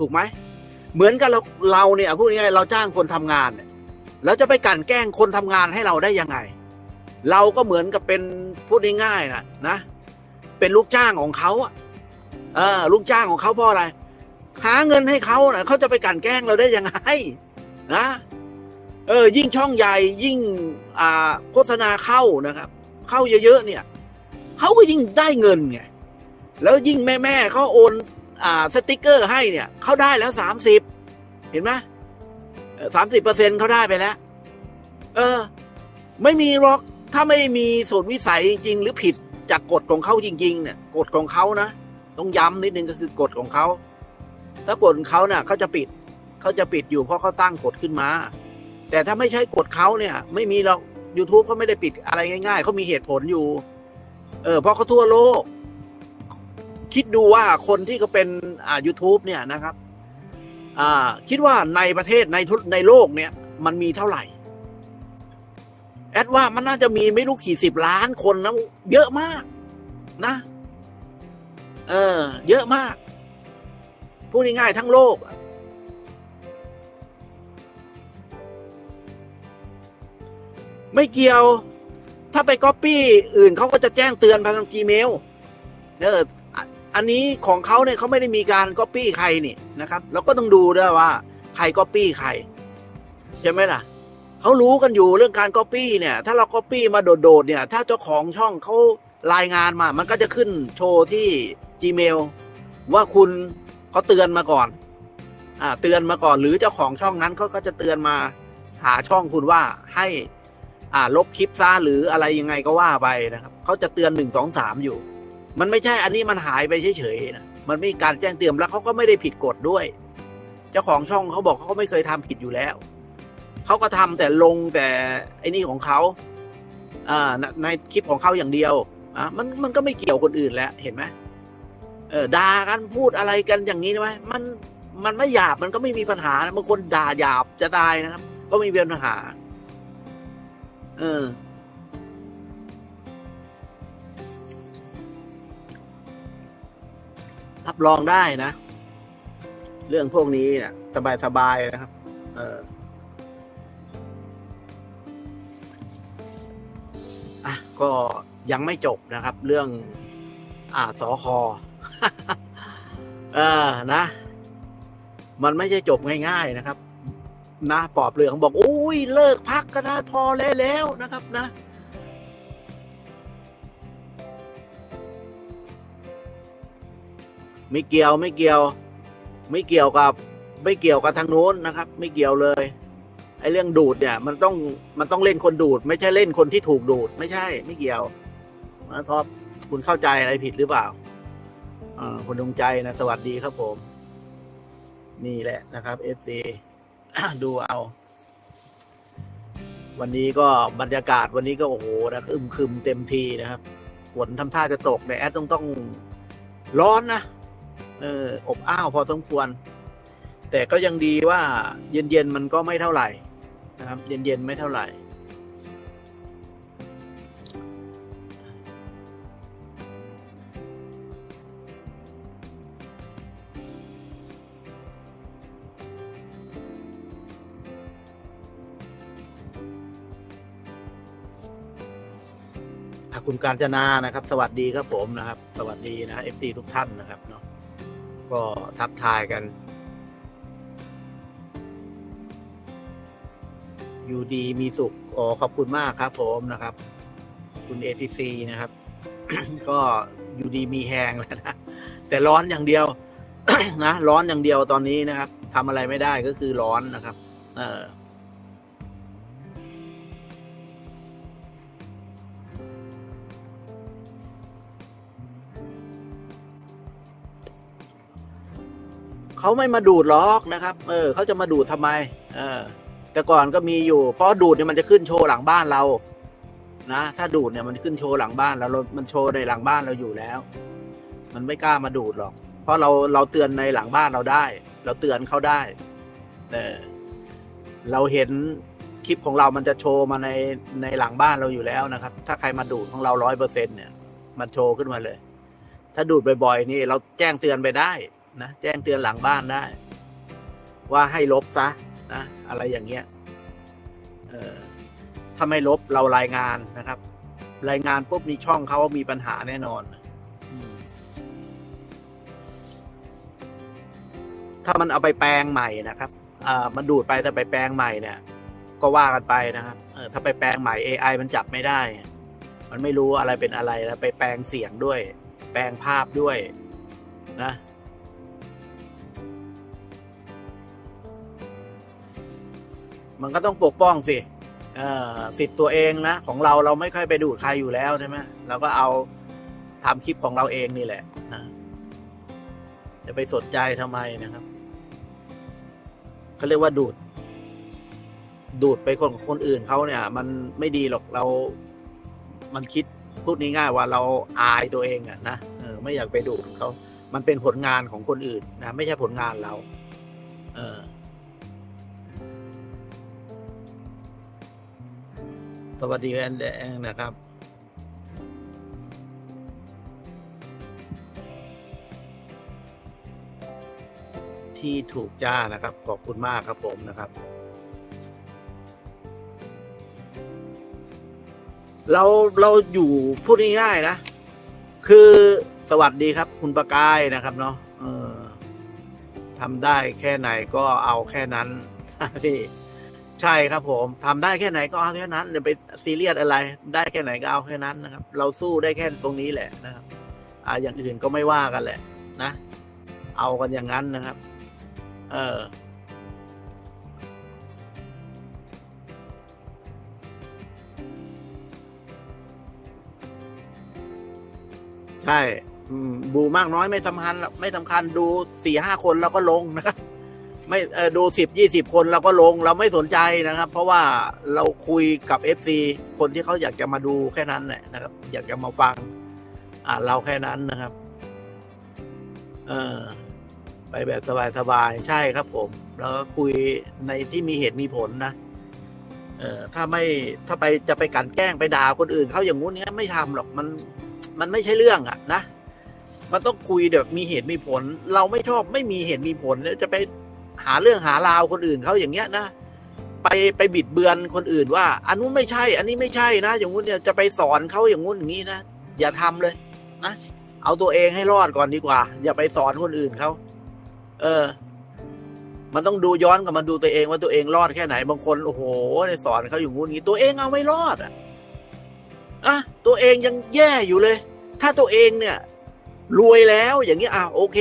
ถูกไหมเหมือนกับเราเราเนี่ยพูดง่ายๆเราจ้างคนทำงานเนี่ยแล้วจะไปกันแกล้งคนทำงานให้เราได้ยังไง เราก็เหมือนกับเป็นพูดง่ายๆนะนะ เป็นลูกจ้างของเขาอะเออลูกจ้างของเขาเพราะอะไร หาเงินให้เขานะเขาจะไปกันแกล้งเราได้ยังไงนะเออยิ่งช่องใหญ่ยิ่งอ่าโฆษณาเข้านะครับ เข้าเยอะๆเนี่ยเขาก็ยิ่งได้เงินไงแล้วยิ่งแม่ๆเขาโอน สติกเกอร์ให้เนี่ยเขาได้แล้วสามสิบเห็นไหมสามสิบเปอร์เซ็นเขาได้ไปแล้ว เออ ไม่มีหรอกถ้าไม่มีส่วนวิสัยจริง ๆ หรือผิดจากกฎของเขาจริง ๆ เนี่ยกฎของเขานะต้องย้ำนิดนึงก็คือกฎของเขาถ้ากฎของเขาเนี่ยเขาจะปิดเขาจะปิดอยู่เพราะเขาตั้งกฎขึ้นมา แต่ถ้าไม่ใช่กฎเขาเนี่ย ไม่มีหรอก YouTube เขาไม่ได้ปิดอะไรง่าย ๆเขามีเหตุผลอยู่ เออเพราะเขาทั่วโลก คิดดูว่าคนที่เขาเป็นอ่า u t u b e เนี่ยนะครับ อ่า คิดว่าในประเทศในทุในโลกเนี่ย มันมีเท่าไหร่ แอดว่ามันน่าจะมีไม่รู้กี่สิบล้านคนนะเยอะมากนะ เออ เยอะมาก พูดง่ายๆทั้งโลกไม่เกี่ยว ถ้าไปก๊อปปี้อื่นเขาก็จะแจ้งเตือนผ่านทาง Gmail เออ อันนี้ของเขาเนี่ยเขาไม่ได้มีการก๊อปปี้ใครนี่นะครับ เราก็ต้องดูด้วยว่า ใครก๊อปปี้ใครใช่ไหมล่ะเขารู้กันอยู่เรื่องการก๊อปปี้เนี่ย ถ้าเราก๊อปปี้มาโดดๆเนี่ย ถ้าเจ้าของช่องเขารายงานมา มันก็จะขึ้นโชว์ที่ Gmail ว่าคุณเขาเตือนมาก่อนอ่าเตือนมาก่อนหรือเจ้าของช่องนั้นเขาก็จะเตือนมาหาช่องคุณว่าให้อ่าลบคลิปซะหรืออะไรยังไงก็ว่าไปนะครับเขาจะเตือนหนึ่งสองสามอยู่ มันไม่ใช่อันนี้มันหายไปเฉยๆนะมันไม่มีการแจ้งเตือนแล้วเขาก็ไม่ได้ผิดกฎด้วย เจ้าของช่องเขาบอกเขาก็ไม่เคยทำผิดอยู่แล้วเขาก็ทำแต่ลงแต่ไอ้นี่ของเขาอ่าในคลิปของเขาอย่างเดียวอะมันมันก็ไม่เกี่ยวคนอื่นแล้วเห็นไหมเออด่ากันพูดอะไรกันอย่างนี้ใช่ไหมมันมันไม่หยาบมันก็ไม่มีปัญหาบางคนด่าหยาบจะตายนะครับ ก็ไม่มีปัญหา เออ รับรองได้นะ เรื่องพวกนี้เนะสบายสบายๆนะครับ เอออะก็ยังไม่จบนะครับ เรื่อง อ่าสอคอเออนะ มันไม่ใช่จบง่ายๆนะครับ นะปอบเรืองบอก อุ้ยเลิกพักก็ได้พอแล้วแล้วนะครับ นะ ไม่เกี่ยวไม่เกี่ยว ไม่เกี่ยวกับ ไม่เกี่ยวกับทางโน้นนะครับ ไม่เกี่ยวเลยไอ้เรื่องดูดเนี่ย มันต้องมันต้องเล่นคนดูด ไม่ใช่เล่นคนที่ถูกดูด ไม่ใช่ ไม่เกี่ยวนะท็อปคุณเข้าใจอะไรผิดหรือเปล่าอ่าคุณดวงใจนะสวัสดีครับผม นี่แหละนะครับเอฟซีดูเอา วันนี้ก็บรรยากาศวันนี้ก็โอ้โหนะอึมครึมเต็มทีนะครับฝนทำท่าจะตกในแอดต้องต้องร้อนนะ เอออบอ้าวพอสมควร แต่ก็ยังดีว่าเย็นๆมันก็ไม่เท่าไหร่นะครับ เย็นๆไม่เท่าไหร่อะคุณการจนานะครับ สวัสดีครับผมนะครับ สวัสดีนะเอฟซีทุกท่านนะครับเนาะ ก็ทักทายกัน อยู่ดีมีสุขอ๋อขอบคุณมากครับ ผมนะครับ คุณเอซีซีนะครับ ก็อยู่ดีมีแหงแล้วนะแต่ร้อนอย่างเดียวนะร้อนอย่างเดียวตอนนี้นะครับทำอะไรไม่ได้ก็คือร้อนนะครับ เออ เขาไม่มาดูดหรอกนะครับ เออเขาจะมาดูดทำไม เออ แต่ก่อนก็มีอยู่ เพราะดูดเนี่ยมันจะขึ้นโชว์หลังบ้านเรา นะ ถ้าดูดเนี่ยมันขึ้นโชว์หลังบ้านเรามันโชว์ในหลังบ้านเราอยู่แล้ว มันไม่กล้ามาดูดหรอก เพราะเราเราเตือนในหลังบ้านเราได้ เราเตือนเขาได้แต่เราเห็นคลิปของเรามันจะโชว์มาในในหลังบ้านเราอยู่แล้วนะครับ ถ้าใครมาดูดของเราร้อยเปอร์เซ็นเนี่ย มันโชว์ขึ้นมาเลย ถ้าดูดบ่อยๆนี่เราแจ้งเตือนไปได้ นะแจ้งเตือนหลังบ้านได้ ว่าให้ลบซะนะอะไรอย่างเงี้ยเออถ้าไม่ลบเรารายงานนะครับ รายงานปุ๊บมีช่องเขามีปัญหาแน่นอนอถ้ามันเอาไปแปลงใหม่นะครับอ่ามันดูดไปแต่ไปแปลงใหม่เนี่ย ก็ว่ากันไปนะครับเออถ้าไปแปลงใหม่ AI มันจับไม่ได้ มันไม่รู้อะไรเป็นอะไรแล้วไปแปลงเสียงด้วย แปลงภาพด้วย นะ มันก็ต้องปกป้องสิสิทธิ์ตัวเองนะของเราเราไม่ค่อยไปดูดใครอยู่แล้วใช่ไหมเราก็เอาทำคลิปของเราเองนี่แหละนะจะไปสนใจทำไมนะครับเขาเรียกว่าดูด ดูดไปคนคนอื่นเขาเนี่ย มันไม่ดีหรอกเรา มันคิดพูดง่ายๆว่าเราอายตัวเองอะนะเออไม่อยากไปดูดเขา มันเป็นผลงานของคนอื่นนะไม่ใช่ผลงานเรา เออ สวัสดีแอนแดงนะครับที่ถูกจ้านะครับ ขอบคุณมากครับผมนะครับ เราเราอยู่พูดง่ายๆนะ คือสวัสดีครับ คุณประกายนะครับเนาะเออทำได้แค่ไหนก็เอาแค่นั้นพี่ ใช่ครับผมทำได้แค่ไหนก็เอาแค่นั้นอย่าไปซีเรียสอะไร ได้แค่ไหนก็เอาแค่นั้นนะครับ เราสู้ได้แค่ตรงนี้แหละนะครับ อ่า อย่างอื่นก็ไม่ว่ากันแหละ นะ เอากันอย่างนั้นนะครับ เออใช่อืมดูมากน้อยไม่สำคัญไม่สำคัญดูสี่ห้าคนเราก็ลงนะครับ ไม่ดูสิบยี่สิบคนเราก็ลงเราไม่สนใจนะครับ เพราะว่าเราคุยกับเอฟซีคนที่เขาอยากจะมาดูแค่นั้นแหละนะครับ อยากจะมาฟัง อ่าเราแค่นั้นนะครับ เออไปแบบสบายๆใช่ครับผม แล้วก็คุยในที่มีเหตุมีผลนะเออถ้าไม่ถ้าไปจะไปกันแกล้งไปด่าคนอื่นเขาอย่างงู้นเนี้ยไม่ทำหรอกมัน มันไม่ใช่เรื่องอะนะมันต้องคุยแบบมีเหตุมีผล เราไม่ชอบไม่มีเหตุมีผลแล้วจะไป หาเรื่องหาราวคนอื่นเขาอย่างเงี้ยนะไปไปบิดเบือนคนอื่นว่า อันนู้นไม่ใช่ อันนี้ไม่ใช่นะ อย่างงู้นเนี่ยจะไปสอนเขาอย่างงู้นอย่างนี้นะอย่าทำเลยนะเอาตัวเองให้รอดก่อนดีกว่า อย่าไปสอนคนอื่นเขาเออ มันต้องดูย้อนกลับมาดูตัวเองว่าตัวเองรอดแค่ไหนบางคนโอ้โหสอนเขาอย่างงู้นอย่างนี้ ตัวเองเอาไม่รอดอะอะตัวเองยังแย่อยู่เลย ถ้าตัวเองเนี่ย รวยแล้วอย่างนี้อะโอเค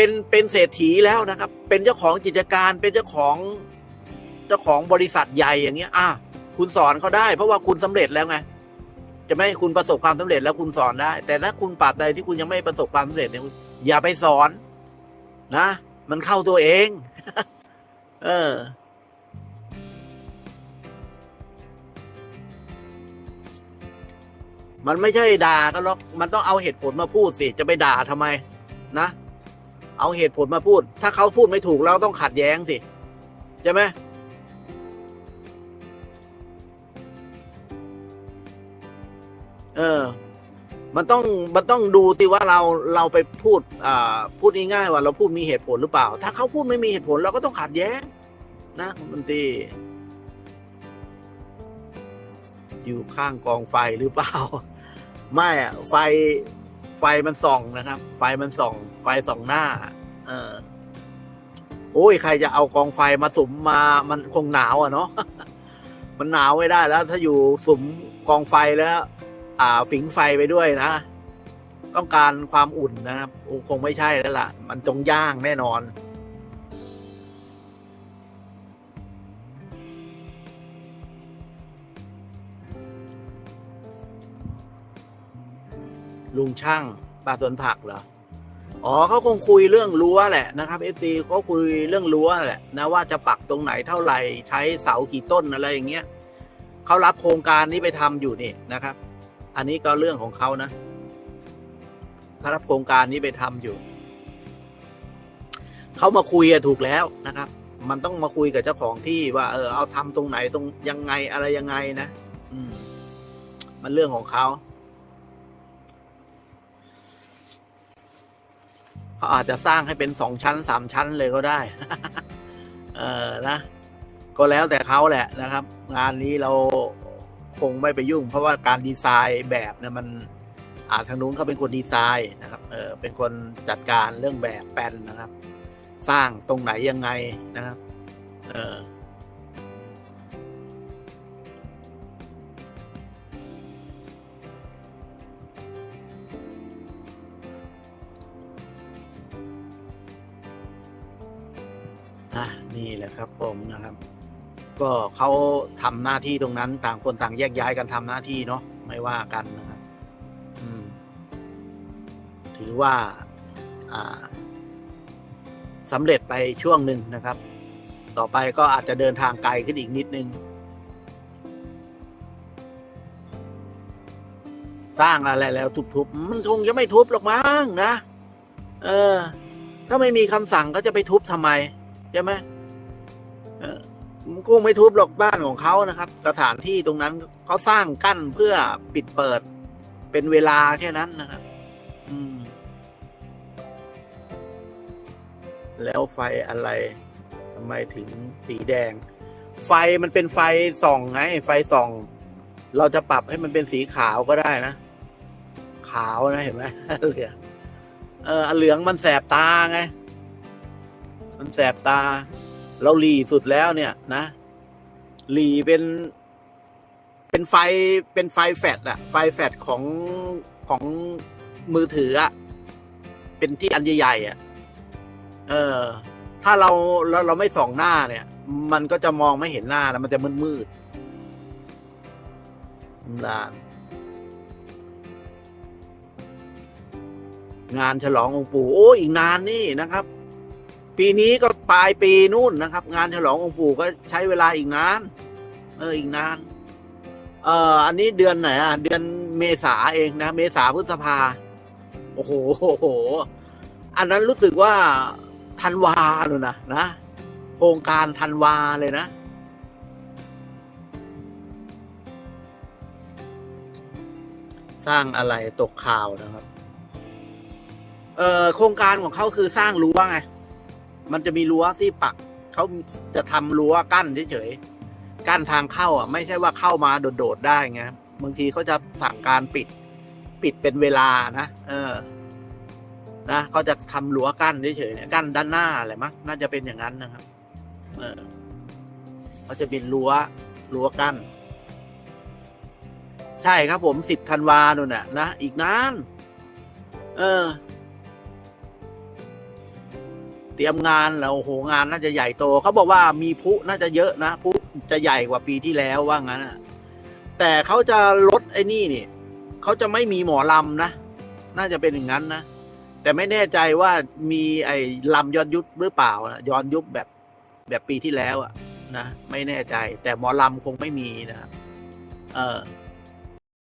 เป็นเป็นเศรษฐีแล้วนะครับ เป็นเจ้าของกิจการเป็นเจ้าของเจ้าของบริษัทใหญ่อย่างเงี้ย อะคุณสอนเขาได้ เพราะว่าคุณสำเร็จแล้วไงจะไม่ให้คุณประสบความสำเร็จแล้วคุณสอนได้ แต่ถ้าคุณปราบใดที่คุณยังไม่ประสบความสำเร็จเนี่ยอย่าไปสอน นะ มันเข้าตัวเอง เออ มันไม่ใช่ด่ากันหรอก มันต้องเอาเหตุผลมาพูดสิ จะไปด่าทำไม นะ เอาเหตุผลมาพูด ถ้าเขาพูดไม่ถูกเราต้องขัดแย้งสิใช่ไหมเออ มันต้องมันต้องดูสิว่าเราเราไปพูดอ่าพูดง่ายๆว่าเราพูดมีเหตุผลหรือเปล่า ถ้าเขาพูดไม่มีเหตุผลเราก็ต้องขัดแย้ง นะมันตีอยู่ข้างกองไฟหรือเปล่า ไม่อะไฟ ไฟมันส่องนะครับ ไฟมันส่อง ไฟส่องหน้า เออโอ้ยใครจะเอากองไฟมาสุมมา มันคงหนาวอะเนาะมันหนาวไม่ได้แล้ว ถ้าอยู่สุมกองไฟแล้ว อ่า ฝิงไฟไปด้วยนะต้องการความอุ่นนะครับโอ้คงไม่ใช่แล้วล่ะ มันจงย่างแน่นอน ลุงช่างปลาสวนผักเหรอ อ๋อเขาคงคุยเรื่องรั้วแหละนะครับเอฟซีเขาคุยเรื่องรั้วแหละนะว่าจะปักตรงไหนเท่าไหร่ใช้เสากี่ต้นอะไรอย่างเงี้ยเขารับโครงการนี้ไปทำอยู่นี่นะครับ อันนี้ก็เรื่องของเขานะเขารับโครงการนี้ไปทำอยู่เขามาคุยอะถูกแล้วนะครับ มันต้องมาคุยกับเจ้าของที่ว่า เออเอาทำตรงไหนตรงยังไงอะไรยังไงนะ อืม มันเรื่องของเขา เขาอาจจะสร้างให้เป็นสองชั้นสามชั้นเลยก็ได้ เออนะ ก็แล้วแต่เขาแหละนะครับ งานนี้เราคงไม่ไปยุ่ง เพราะว่าการดีไซน์แบบเนี่ยมันอาทางนู้นเขาเป็นคนดีไซน์นะครับ เออเป็นคนจัดการเรื่องแบบแปลนนะครับ สร้างตรงไหนยังไงนะครับ เออะนี่แหละครับผมนะครับ ก็เขาทำหน้าที่ตรงนั้น ต่างคนต่างแยกย้ายกันทำหน้าที่เนาะไม่ว่ากันนะครับอืม ถือว่าอ่าสำเร็จไปช่วงหนึ่งนะครับ ต่อไปก็อาจจะเดินทางไกลขึ้นอีกนิดนึง สร้างอะไรแล้วทุบๆมันคงจะไม่ทุบหรอกมั้งนะ เออ ถ้าไม่มีคำสั่งก็จะไปทุบทำไม ใช่ไหมเออมันคงไม่ทุบหรอกบ้านของเขานะครับ สถานที่ตรงนั้นเขาสร้างกั้นเพื่อปิดเปิด เป็นเวลาแค่นั้นนะครับ อืม แล้วไฟอะไรทำไมถึงสีแดง ไฟมันเป็นไฟส่องไง ไฟส่อง เราจะปรับให้มันเป็นสีขาวก็ได้นะ ขาวนะเห็นไหมเหลืองเออเหลืองมันแสบตาไง มันแสบตา เราหลีสุดแล้วเนี่ยนะ หลีเป็น เป็นไฟเป็นไฟแฟลชอะไฟแฟลชของของมือถืออะเป็นที่อันใหญ่ๆอะเออ ถ้าเราเราเราไม่ส่องหน้าเนี่ย มันก็จะมองไม่เห็นหน้าแล้วมันจะมืดมืดๆนานงานฉลององค์ปู่โอ้อีกนานนี่นะครับ ปีนี้ก็ปลายปีนู่นนะครับ งานฉลององค์ปู่ก็ใช้เวลาอีกนาน เอออีกนาน เอ่อ อันนี้เดือนไหนอะ เดือนเมษาเองนะ เมษาพฤษภา โอ้โหโอ้โหอันนั้นรู้สึกว่าธันวาเลยนะนะโครงการธันวาเลยนะสร้างอะไรตกข่าวนะครับ เอ่อโครงการของเขาคือสร้างรั้วไง มันจะมีรั้วที่ปักเขาจะทำรั้วกั้นเฉยๆกั้นทางเข้าอะ ไม่ใช่ว่าเข้ามาโดดๆได้ไงบางทีเขาจะสั่งการปิด ปิดเป็นเวลานะเออ นะเขาจะทำรั้วกั้นเฉยๆเนี่ยกั้นด้านหน้าอะไรมั้งน่าจะเป็นอย่างนั้นนะครับ เออเขาจะเป็นรั้วรั้วกั้น ใช่ครับผมสิบธันวาโน่นน่ะนะอีกนาน เออ เตรียมงานแล้วโอ้โหงานน่าจะใหญ่โตเขาบอกว่ามีพุน่าจะเยอะนะพุจะใหญ่กว่าปีที่แล้วว่างั้นแต่เขาจะลดไอ้นี่นี่เขาจะไม่มีหมอลำนะ น่าจะเป็นอย่างนั้นนะแต่ไม่แน่ใจว่ามีไอ้ลำย้อนยุคหรือเปล่านะย้อนยุคแบบแบบปีที่แล้วอะนะไม่แน่ใจ แต่หมอลำคงไม่มีนะเออ